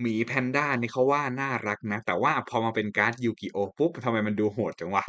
หมีแพนด้านี่เขาว่าน่ารักนะ แต่ว่าพอมาเป็นการ์ดยูกิโอปุ๊บทำไมมันดูโหดจังวะ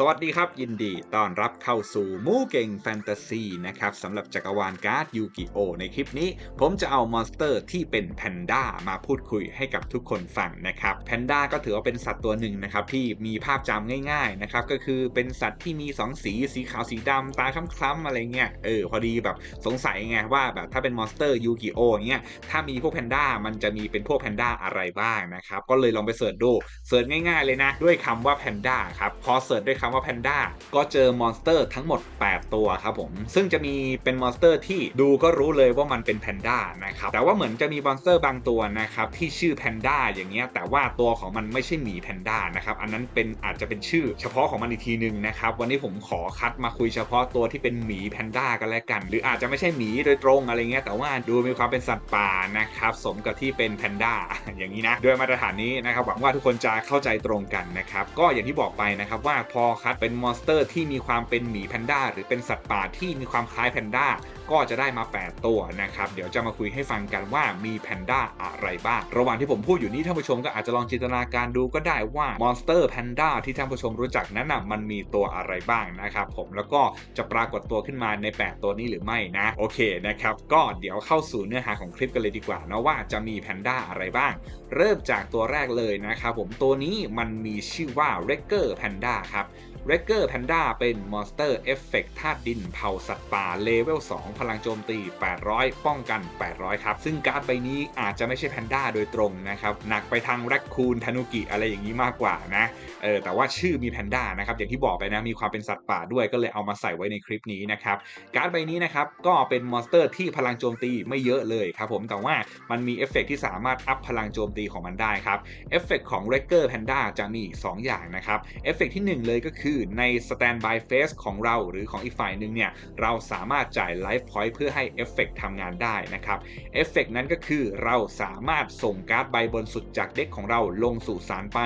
สวัสดีครับ ยินดีต้อนรับเข้าสู่มูเก่งแฟนตาซีนะครับสำหรับจักรวาลการ์ดยูกิโอในคลิปนี้ ผมจะเอามอนสเตอร์ที่เป็นแพนด้ามาพูดคุยให้กับทุกคนฟังนะครับแพนด้าก็ถือว่าเป็นสัตว์ตัวหนึ่งนะครับที่มีภาพจำง่ายๆนะครับก็คือเป็นสัตว์ที่มี 2 สีสีขาวสีดำตาคล้ำๆอะไรเงี้ยเออพอดีแบบสงสัยไงว่าแบบถ้าเป็นมอนสเตอร์ยูกิโอเงี้ยถ้ามีพวกแพนด้ามันจะมีเป็นพวกแพนด้าอะไรบ้างนะครับก็เลยลองไปเสิร์ชดูเสิร์ชง่ายๆเลยนะด้วยคำว่าแพนด้าครับพอเสิร์ชด้วยคำว่าแพนด้าก็เจอมอนสเตอร์ทั้งหมด 8 ตัวครับผม ซึ่งจะมีเป็นมอนสเตอร์ที่ดูก็รู้เลยว่ามันเป็นแพนด้านะครับ แต่ว่าเหมือนจะมีมอนสเตอร์บางตัวนะครับที่ชื่อแพนด้าอย่างเงี้ย แต่ว่าตัวของมันไม่ใช่หมีแพนด้านะครับ อันนั้นเป็นอาจจะเป็นชื่อเฉพาะของมันอีกทีหนึ่งนะครับ วันนี้ผมขอคัดมาคุยเฉพาะตัวที่เป็นหมีแพนด้ากันแล้วกัน หรืออาจจะไม่ใช่หมีโดยตรงอะไรเงี้ย แต่ว่าดูมีความเป็นสัตว์ป่านะครับ สมกับที่เป็นแพนด้าอย่างนี้นะ ด้วยมาตรฐานนี้นะครับ หวังว่าทุกคนจะเข้าใจตรงกันนะครับ ก็อย่างที่บอกไปนะครับว่าพอคัดเป็นมอนสเตอร์ที่มีความเป็นหมีแพนด้าหรือเป็นสัตว์ป่าที่มีความคล้ายแพนด้าก็จะได้มา 8 ตัวนะครับ เดี๋ยวจะมาคุยให้ฟังกันว่ามีแพนด้าอะไรบ้าง ระหว่างที่ผมพูดอยู่นี้ท่านผู้ชมก็อาจจะลองจินตนาการดูก็ได้ว่ามอนสเตอร์แพนด้าที่ท่านผู้ชมรู้จักนั้นนะมันมีตัวอะไรบ้างนะครับผมแล้วก็จะปรากฏตัวขึ้นมาใน 8 ตัวนี้หรือไม่นะโอเคนะครับก็เดี๋ยวเข้าสู่เนื้อหาของคลิปกันเลยดีกว่านะว่าจะมีแพนด้าอะไรบ้าง เริ่มจากตัวแรกเลยนะครับผมตัวนี้มันมีชื่อว่า r e g e r Panda ครับ r e g e r Panda เป็นมอนสเตอร์เอฟเฟกต์ธาตุดินเผาสัตว์ป่าเลเวล 2 พลังโจมตี 800 ป้องกัน 800 ครับ ซึ่งการ์ดใบนี้อาจจะไม่ใช่แพนด้าโดยตรงนะครับ หนักไปทางแรคคูนทานุกิอะไรอย่างนี้มากกว่านะเออแต่ว่าชื่อมีแพนด้านะครับอย่างที่บอกไปนะมีความเป็นสัตว์ป่าด้วยก็เลยเอามาใส่ไว้ในคลิปนี้นะครับการ์ดใบนี้นะครับก็เป็นมอนสเตอร์ที่พลังโจมตีไม่เยอะเลยครับผมแต่ว่ามันมีเอฟเฟกต์ที่สามารถอัพพลังโจมตีของมันได้ครับเอฟเฟกต์ของ r e g e r Panda จะมีอีก2อย่างนะครับเอฟเฟกที่ 1 เลยก็คือใน Standby Phase ของเราหรือของอีกฝ่ายหนึ่งเนี่ยเราสามารถจ่าย Life Point เพื่อให้เอฟเฟกต์ทำงานได้นะครับเอฟเฟกต์นั้นก็คือเราสามารถส่งการ์ดใบบนสุดจากเด็กของเราลงสู่สารไป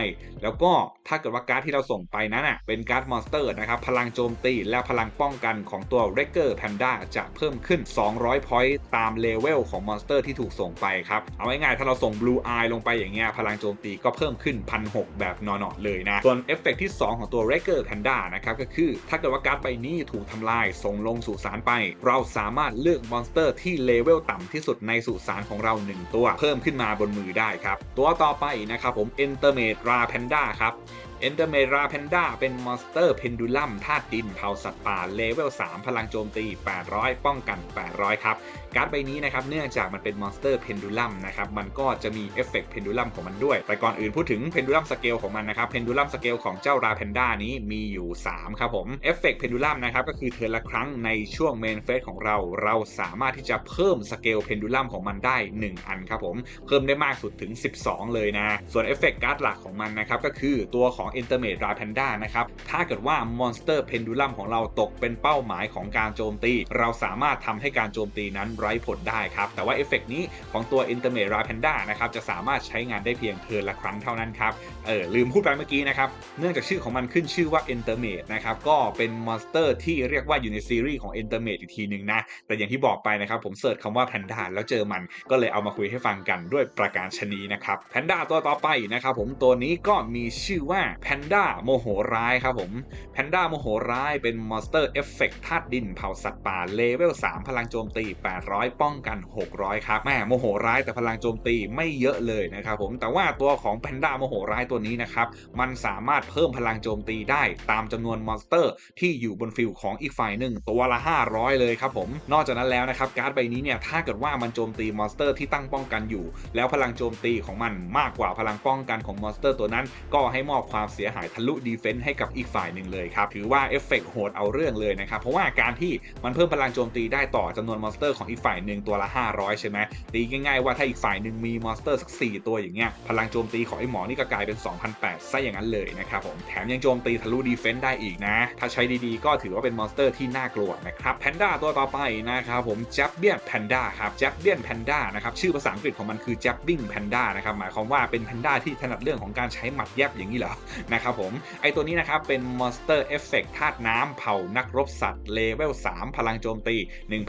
แล้วก็ถ้าเกิดว่าการ์ดที่เราส่งไปนั้นอะเป็นการ์ดมอนสเตอร์นะครับพลังโจมตีและพลังป้องกันของตัว r e g e r Panda จะเพิ่มขึ้น 200 point ตามเลเวลของมอนสเตอร์ที่ถูกส่งไปครับเอาง่ายๆถ้าเราส่ง Blue Eye ลงไปอย่างเงี้ยพลังโจมตีก็เพิ่มขึ้น 1,600 แบบนอนๆเลยนะส่วนเอฟเฟกต์ที่ 2 ของตัว r e g e r Panda นะครับก็คือถ้าเกิดว่าการ์ดใบนี้ถูกทำลายส่งลงสู่สารไป เราสามารถเลือกมอนสเตอร์ที่เลเวลต่ำที่สุดในสุสานของเรา 1 ตัว เพิ่มขึ้นมาบนมือได้ครับ ตัวต่อไปนะครับผมเอนเตอร์เมดราแพนด้าครับ เอนเตอร์เมราแพนด้าเป็นมอนสเตอร์เพนดูลัมธาตุดินเผาสัตว์ป่าเลเวล 3 พลังโจมตี 800 ป้องกัน 800 ครับ การ์ดใบนี้นะครับ เนื่องจากมันเป็นมอนสเตอร์เพนดูลัมนะครับ มันก็จะมีเอฟเฟกต์เพนดูลัมของมันด้วย แต่ก่อนอื่นพูดถึงเพนดูลัมสเกลของมันนะครับ เพนดูลัมสเกลของเจ้าราแพนด้านี้มีอยู่ 3 ครับผม เอฟเฟกต์เพนดูลัมนะครับ ก็คือเทิร์นละครั้งในช่วงเมนเฟสของเรา เราสามารถที่จะเพิ่มสเกลเพนดูลัมของมันได้ 1 อันครับผม เพิ่มได้มากสุดถึง 12 เลยนะ ส่วนเอฟเฟกต์การ์ดหลักของมันนะครับ ก็คือตัวของ i n t e r m a t e Ra Panda นะครับ ถ้าเกิดว่ามอนสเตอร์เพนดูลัมของเราตกเป็นเป้าหมายของการโจมตี เราสามารถทำให้การโจมตีนั้นไร้ผลได้ครับ แต่ว่าเอฟเฟกนี้ของตัว i n t e r m a t e Ra Panda นะครับจะสามารถใช้งานได้เพียงเทิร์นละครั้งเท่านั้นครับ เออลืมพูดไปเมื่อกี้นะครับ เนื่องจากชื่อของมันขึ้นชื่อว่า i n t e r m a t e นะครับ ก็เป็นมอนสเตอร์ที่เรียกว่าอยู่ในซีรีส์ของ i n t e r m a t e อีกทีหนึ่งนะ แต่อย่างที่บอกไปนะครับผมเสิร์ชคำว่า Panda แล้วเจอมันก็เลยเอามาคุยให้ฟังกันด้วยประการชนีนะครับ Panda ตัวต่อไปนะครับผมตัวนี้ก็มีชื่อว่า Panda โมโหร้ายครับผม Panda โมโหร้ายเป็นมอนสเตอร์เอฟเฟกต์ธาตุดินเผาสัตว์ป่าเลเวล 3 พลังโจมตี 800 ป้องกัน 600 ครับแม่โมโหร้ายแต่พลังโจมตีไม่เยอะเลยนะครับผมแต่ว่าตัวของ Panda โมโหร้ายตัวนี้นะครับมันสามารถเพิ่มพลังโจมตีได้ตามจำนวนมอนสเตอร์ ที่อยู่บนฟิลของอีกฝ่ายหนึ่งตัวละ 500 เลยครับผมนอกจากนั้นแล้วนะครับการ์ดใบนี้เนี่ยถ้าเกิดว่ามันโจมตีมอนสเตอร์ที่ตั้งป้องกันอยู่ แล้วพลังโจมตีของมันมากกว่าพลังป้องกันของมอนสเตอร์ตัวนั้น ก็ให้มอบความเสียหายทะลุดีเฟนส์ให้กับอีกฝ่ายหนึ่งเลยครับ ถือว่าเอฟเฟกต์โหดเอาเรื่องเลยนะครับ เพราะว่าการที่มันเพิ่มพลังโจมตีได้ต่อจำนวนมอนสเตอร์ของอีกฝ่ายหนึ่งตัวละ 500 ใช่ไหมตีง่ายๆว่าถ้าอีกฝ่ายหนึ่งมีมอนสเตอร์สัก 4 ตัวอย่างเงี้ยพลังโจมตีของไอ้หมอนี่ก็กลายเป็น 2,800ซะอย่างนั้นเลยนะครับผมแถมยังโจมตีทะลุดีเฟนส์ได้อีกนะ ถ้าใช้ดีๆ ก็ถือว่าเป็นมอนสเตอร์ที่น่ากลัวนะครับแพนด้าตัวต่อไปนะครับผมจับเบียนแพนด้าครับจับเบียนแพนด้านะครับชื่อภาษาอังกฤษของมันคือจับบิ้งแพนด้านะครับหมายความว่าเป็นแพนด้าที่ถนัดเรื่องของการใช้หมัดแยบอย่างนี้เหรอนะครับผม ไอตัวนี้นะครับ เป็น Monster Effect ธาตุน้ำเผานักรบสัตว์เลเวล 3 พลังโจมตี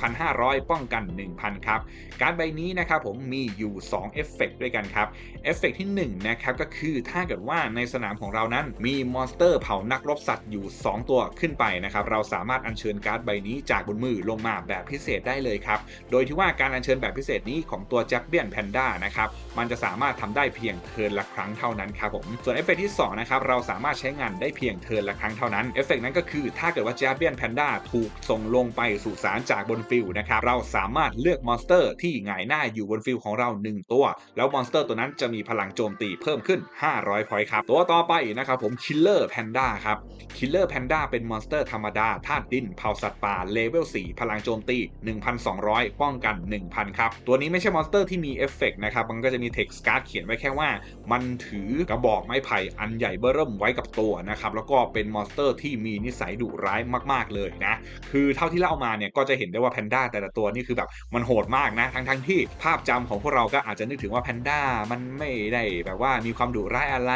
1,500 ป้องกัน 1,000 ครับ การใบนี้นะครับผมมีอยู่2เอฟเฟกด้วยกันครับ เอฟเฟกที่1นะครับก็คือถ้าเกิดว่าในสนามของเรานั้นมีมอนสเตอร์เผานักรบสัตว์อยู่ 2 ตัวขึ้นไปนะครับ เราสามารถอัญเชิญการ์ดใบนี้จากบนมือลงมาแบบพิเศษได้เลยครับ โดยที่ว่าการอัญเชิญแบบพิเศษนี้ของตัวแจ็คเบียนแพนด้านะครับ มันจะสามารถทำได้เพียงเทิร์นละครั้งเท่านั้นครับผม ส่วนเอฟเฟกที่2นะครับเราสามารถใช้งานได้เพียงเทิร์นละครั้งเท่านั้น เอฟเฟกนั้นก็คือถ้าเกิดว่าแจ็คเบียนแพนด้าถูกส่งลงไปสู่สารจากบนฟิลนะครับ เราสามารถเลือกมอนสเตอร์ที่หงายหน้าอยู่บนฟิลของเรา 1 ตัว แล้วมอนสเตอร์ตัวนั้นจะมีพลังโจมตีเพิ่มขึ้น 500พอยต์ครับ ตัวต่อไปนะครับผมคิลเลอร์แพนด้าครับคิลเลอร์แพนด้าเป็นมอนสเตอร์ธรรมดาธาตุดินเผาสัตว์ป่าเลเวล4พลังโจมตี 1,200 ป้องกัน 1,000 ครับ ตัวนี้ไม่ใช่มอนสเตอร์ที่มีเอฟเฟกต์นะครับมันก็จะมีเท็กซ์การ์ดเขียนไว้แค่ว่า มันถือกระบอกไม้ไผ่อันใหญ่เบ้อเริ่มไว้กับตัวนะครับแล้วก็เป็นมอนสเตอร์ที่มีนิสัยดุร้ายมากๆเลยนะคือเท่าที่เล่ามาเนี่ยก็จะเห็นได้ว่าแพนด้าแต่ละตัวนี่คือแบบมันโหดมากนะทั้งทั้งที่ภาพจำของพวกเราก็อาจจะนึกถึงว่าแพนด้ามันไม่ได้แบบว่ามีความดุร้ายอะไร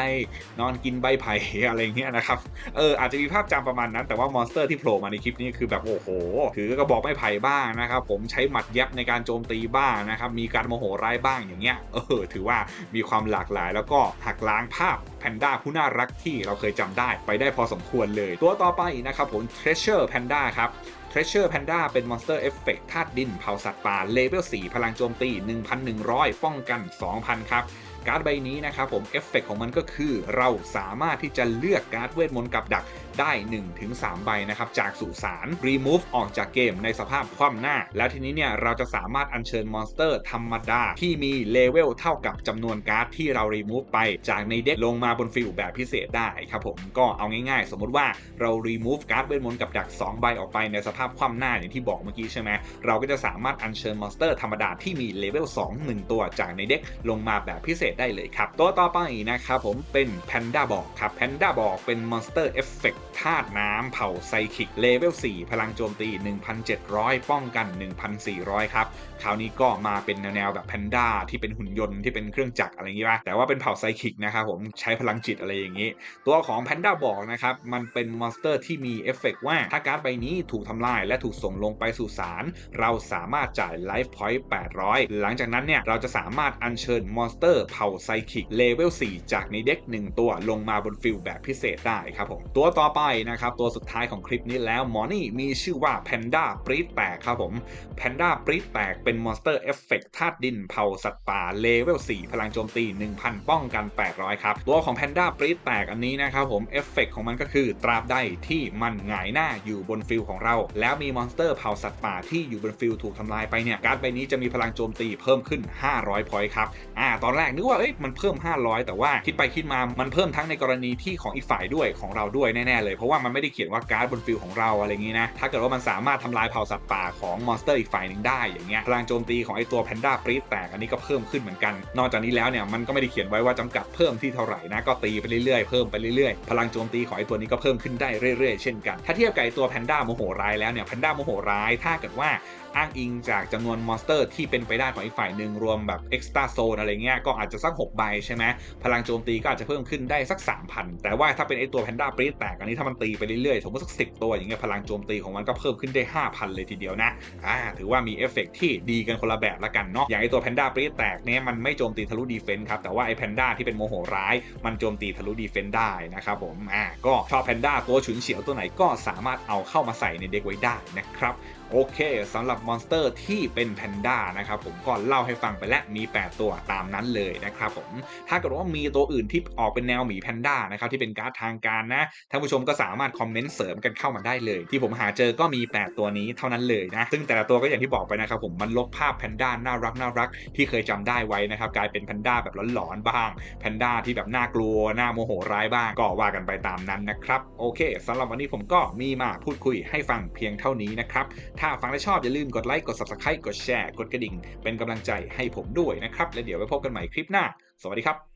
นอนกินใบไผ่อะไรเงี้ยนะครับเอออาจจะมีภาพจำประมาณนั้นแต่ว่ามอนสเตอร์ที่โผล่มาในคลิปนี้คือแบบโอ้โหถือกระบอกไม้ไผ่บ้างนะครับผมใช้หมัดแยบในการโจมตีบ้างนะครับมีการโมโหร้ายบ้างอย่างเงี้ยเออถือว่ามีความหลากหลายแล้วก็หักล้างภาพ แพนด้าผู้น่ารักที่เราเคยจำได้ไปได้พอสมควรเลย ตัวต่อไปนะครับผม Treasure Panda ครับ Treasure Panda เป็นมอนสเตอร์เอฟเฟกธาตุดินเผาสัตว์ป่าเลเวล4พลังโจมตี 1,100 ป้องกัน 2,000 ครับ การ์ดใบนี้นะครับผมเอฟเฟกของมันก็คือเราสามารถที่จะเลือกการ์ดเวทมนต์กับดักได้ 1-3 ใบนะครับจากสุสาน Remove ออกจากเกมในสภาพคว่ำหน้า แล้วทีนี้เนี่ยเราจะสามารถอัญเชิญมอนสเตอร์ธรรมดา ที่มีเลเวลเท่ากับจำนวนการ์ดที่เรา Remove ไปจากในเด็กลงมาบนฟิลแบบพิเศษได้ครับผมก็เอาง่ายๆ สมมุติว่าเรา Remove การ์ดเวทมนต์กับดัก 2 ใบออกไปในสภาพคว่ำหน้าอย่างที่บอกเมื่อกี้ใช่ไหมเราก็จะสามารถอัญเชิญมอนสเตอร์ธรรมดาที่มีเลเวล2 1 ตัวจากในเด็กลงมาแบบพิเศษได้เลยครับ ตัวต่อไปนะครับผมเป็นแพนด้าบอกครับแพนด้าบอกเป็นมอนสเตอร์เอฟเฟกธาตุน้ำเผ่าไซคิกเลเวล 4 พลังโจมตี 1,700 ป้องกัน 1,400 ครับ คราวนี้ก็มาเป็นแนวแบบแพนด้าที่เป็นหุ่นยนต์ที่เป็นเครื่องจักรอะไรอย่างงี้ป่ะแต่ว่าเป็นเผ่าไซคิกนะครับผมใช้พลังจิตอะไรอย่างงี้ ตัวของแพนด้าบอกนะครับมันเป็นมอนสเตอร์ที่มีเอฟเฟกว่าถ้าการ์ดใบนี้ถูกทำลายและถูกส่งลงไปสู่สารเราสามารถจ่ายไลฟ์พอยต์800 หลังจากนั้นเนี่ยเราจะสามารถอัญเชิญมอนสเตอร์เผ่าไซคิกเลเวล 4 จากในเด็ก 1 ตัวลงมาบนฟิลแบบพิเศษได้ครับผมตัวต่อไปนะครับตัวสุดท้ายของคลิปนี้แล้วมอนี่มีชื่อว่าแพนด้าปรีดแตกครับผมแพนด้าปรีดแตกเป็นมอนสเตอร์เอฟเฟกธาตุดินเผาสัตว์ป่าเลเวล 4 พลังโจมตี 1,000 ป้องกัน 800 ครับ ตัวของแพนด้าปรีดแตกอันนี้นะครับผมเอฟเฟกของมันก็คือตราบใดที่มันหงายหน้าอยู่บนฟิลของเรา แล้วมีมอนสเตอร์เผาสัตว์ป่าที่อยู่บนฟิลถูกทำลายไปเนี่ยการ์ดใบนี้จะมีพลังโจมตีเพิ่มขึ้น 500 พอยต์ครับอ่าตอนแรกนึกว่าเอ้ยมันเพิ่ม 500 แต่ว่าคิดไปคิดมามันเพิ่มทั้งในกรณีที่ของอีกฝ่ายด้วยของเราด้วยแน่ๆเลยเพราะว่ามันไม่ได้เขียนว่าการ์ดบนฟิลของเราอะไรอย่างงี้นะถ้าเกิดว่ามันสามารถทำลายเผ่าสัตว์ป่าของมอนสเตอร์อีกฝ่ายหนึ่งได้อย่างเงี้ยพลังโจมตีของไอตัวแพนด้าปรีดแตกอันนี้ก็เพิ่มขึ้นเหมือนกัน นอกจากนี้แล้วเนี่ยมันก็ไม่ได้เขียนไว้ว่าจำกัดเพิ่มที่เท่าไหร่นะก็ตีไปเรื่อยๆเพิ่มไปเรื่อยๆพลังโจมตีของไอตัวนี้ก็เพิ่มขึ้นได้เรื่อยๆเช่นกันถ้าเทียบกับไอตัวแพนด้าโมโหร้ายแล้วเนี่ยแพนด้าโมโหร้ายถ้าเกิดว่าอ้างอิงจากจำนวนมอนสเตอร์ที่เป็นไปได้ของอีกฝ่ายหนึ่งรวมแบบเอ็กซ์ต a าโซนอะไรเงี้ยก็อาจจะสัก6ใบใช่ไหมพลังโจมตีก็อาจจะเพิ่มขึ้นได้สัก 3,000 แต่ว่าถ้าเป็นไอตัวแพนด้าปรีแตกอันนี้ถ้ามันตีไปเรื่อยๆ สมมติสัก10ตัวอย่างเงี้ยพลังโจมตีของมันก็เพิ่มขึ้นได้ 5,000 เลยทีเดียวนะอ่าถือว่ามีเอฟเฟกที่ดีกันคนละแบบละกันเนาะอย่างไอตัวแพนด้าปรีแตกเนี่ยมันไม่โจมตีทะลุดีเฟนส์ครับแต่ว่าไอแพนด้าที่เป็นโมโหร้ายมันโจมตีทะลุดีเฟนส์ได้นะครับผมอ่าก็ชอบแพนด้าตัวฉุนเฉียวตัวไหนก็สามารถเอาเข้ามาใส่ในเด็กไว้ได้นะครับโอเคสำหรับมอนสเตอร์ที่เป็นแพนด้านะครับผมก็เล่าให้ฟังไปแล้วมี 8 ตัวตามนั้นเลยนะครับผมถ้าเกิดว่ามีตัวอื่นที่ออกเป็นแนวหมีแพนด้านะครับที่เป็นการ์ดทางการนะท่านผู้ชมก็สามารถคอมเมนต์เสริมกันเข้ามาได้เลย ที่ผมหาเจอก็มี 8 ตัวนี้เท่านั้นเลยนะซึ่งแต่ละตัวก็อย่างที่บอกไปนะครับผมมันลบภาพแพนด้าน่ารักน่ารักที่เคยจำได้ไว้นะครับกลายเป็นแพนด้าแบบหลอนๆบ้างแพนด้าที่แบบน่ากลัวน่าโมโหร้ายบ้างก็ว่ากันไปตามนั้นนะครับโอเคสำหรับวันนี้ผมก็มีมาพูดคุยให้ฟังเพียงเท่านี้นะครับถ้าฟังและชอบอย่าลืมกดไลค์ กด Subscribe กดแชร์ กดกระดิ่ง เป็นกำลังใจให้ผมด้วยนะครับ และเดี๋ยวไปพบกันใหม่คลิปหน้า สวัสดีครับ